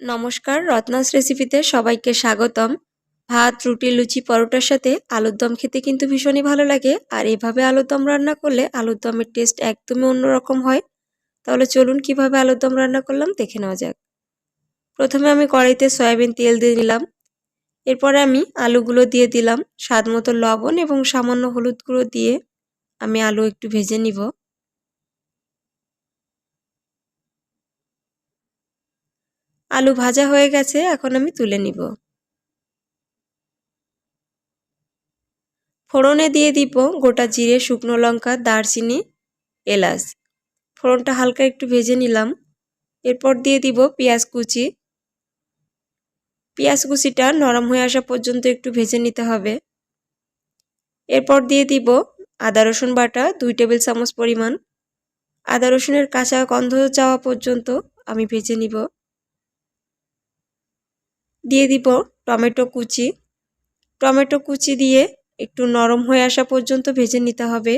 নমস্কার, রত্নাস রেসিপিতে সবাইকে স্বাগতম। ভাত, রুটি, লুচি, পরোটার সাথে আলুর দম খেতে কিন্তু ভীষণই ভালো লাগে। আর এভাবে আলুর দম রান্না করলে আলুর দমের টেস্ট একদমই অন্যরকম হয়। তাহলে চলুন কীভাবে আলুর দম রান্না করলাম দেখে নেওয়া যাক। প্রথমে আমি কড়াইতে সয়াবিন তেল দিয়ে নিলাম এরপরে আমি আলুগুলো দিয়ে দিলাম। স্বাদ মতো লবণ এবং সামান্য হলুদ গুঁড়ো দিয়ে আমি আলু একটু ভেজে নিব। আলু ভাজা হয়ে গেছে, এখন আমি তুলে নিব। ফোড়নে দিয়ে দিব গোটা জিরে, শুকনো লঙ্কা, দারচিনি, এলাচ। ফোড়নটা হালকা একটু ভেজে নিলাম। এরপর দিয়ে দিব পেঁয়াজ কুচি। পেঁয়াজ কুচিটা নরম হয়ে আসা পর্যন্ত একটু ভেজে নিতে হবে। এরপর দিয়ে দিব আদা, রসুন বাটা, দুই টেবিল চামচ পরিমাণ। আদা, রসুনের কাঁচা গন্ধ যাওয়া পর্যন্ত আমি ভেজে নিব। দিয়ে দিব টমেটো কুচি। টমেটো কুচি দিয়ে একটু নরম হয়ে আসা পর্যন্ত ভেজে নিতে হবে।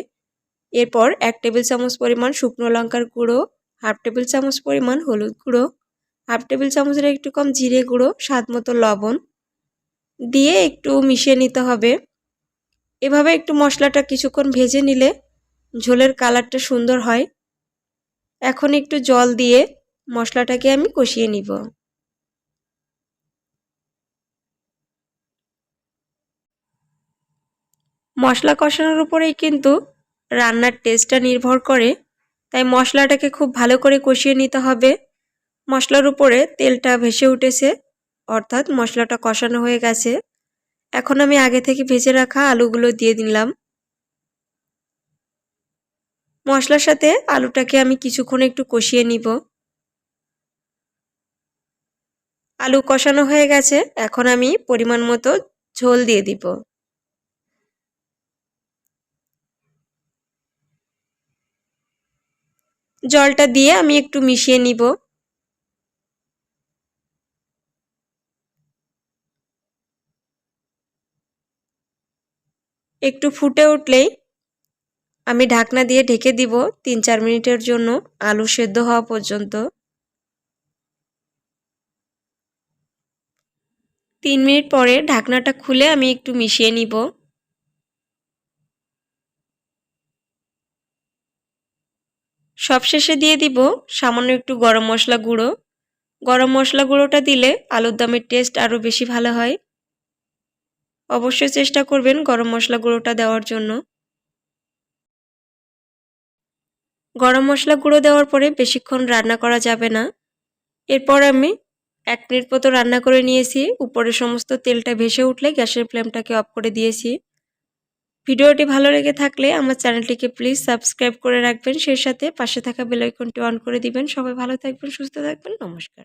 এরপর এক টেবিল চামচ পরিমাণ শুকনো লঙ্কার গুঁড়ো, হাফ টেবিল চামচ পরিমাণ হলুদ গুঁড়ো, হাফ টেবিল চামচের একটু কম জিরে গুঁড়ো, স্বাদ মতো লবণ দিয়ে একটু মিশিয়ে নিতে হবে। এভাবে একটু মশলাটা কিছুক্ষণ ভেজে নিলে ঝোলের কালারটা সুন্দর হয়। এখন একটু জল দিয়ে মশলাটাকে আমি কষিয়ে নিব। মশলা কষানোর উপরেই কিন্তু রান্নার টেস্টটা নির্ভর করে। তাই মশলাটাকে খুব ভালো করে কষিয়ে নিতে হবে। মশলার উপরে তেলটা ভেসে উঠেছে, অর্থাৎ মশলাটা কষানো হয়ে গেছে। এখন আমি আগে থেকে ভেজে রাখা আলুগুলো দিয়ে দিলাম। মশলার সাথে আলুটাকে আমি কিছুক্ষণ একটু কষিয়ে নিব। আলু কষানো হয়ে গেছে, এখন আমি পরিমাণ মতো ঝোল দিয়ে দিব। জলটা দিয়ে আমি একটু মিশিয়ে নিব। একটু ফুটে উঠলেই আমি ঢাকনা দিয়ে ঢেকে দিব তিন চার মিনিটের জন্য, আলু সেদ্ধ হওয়া পর্যন্ত। তিন মিনিট পরে ঢাকনাটা খুলে আমি একটু মিশিয়ে নিব। সবশেষে দিয়ে দিব সামান্য একটু গরম মশলা গুঁড়ো। গরম মশলা গুঁড়োটা দিলে আলুর দমের টেস্ট আরও বেশি ভালো হয়। অবশ্যই চেষ্টা করবেন গরম মশলা গুঁড়োটা দেওয়ার জন্য। গরম মশলা গুঁড়ো দেওয়ার পরে বেশিক্ষণ রান্না করা যাবে না। এরপর আমি এক মিনিট মতো রান্না করে নিয়েছি। উপরে সমস্ত তেলটা ভেসে উঠলে গ্যাসের ফ্লেমটাকে অফ করে দিয়েছি। ভিডিওটি ভালো লেগে থাকলে আমার চ্যানেলটিকে প্লিজ সাবস্ক্রাইব করে রাখবেন। সেই সাথে পাশে থাকা বেলাইকনটি অন করে দিবেন। সবাই ভালো থাকবেন, সুস্থ থাকবেন। নমস্কার।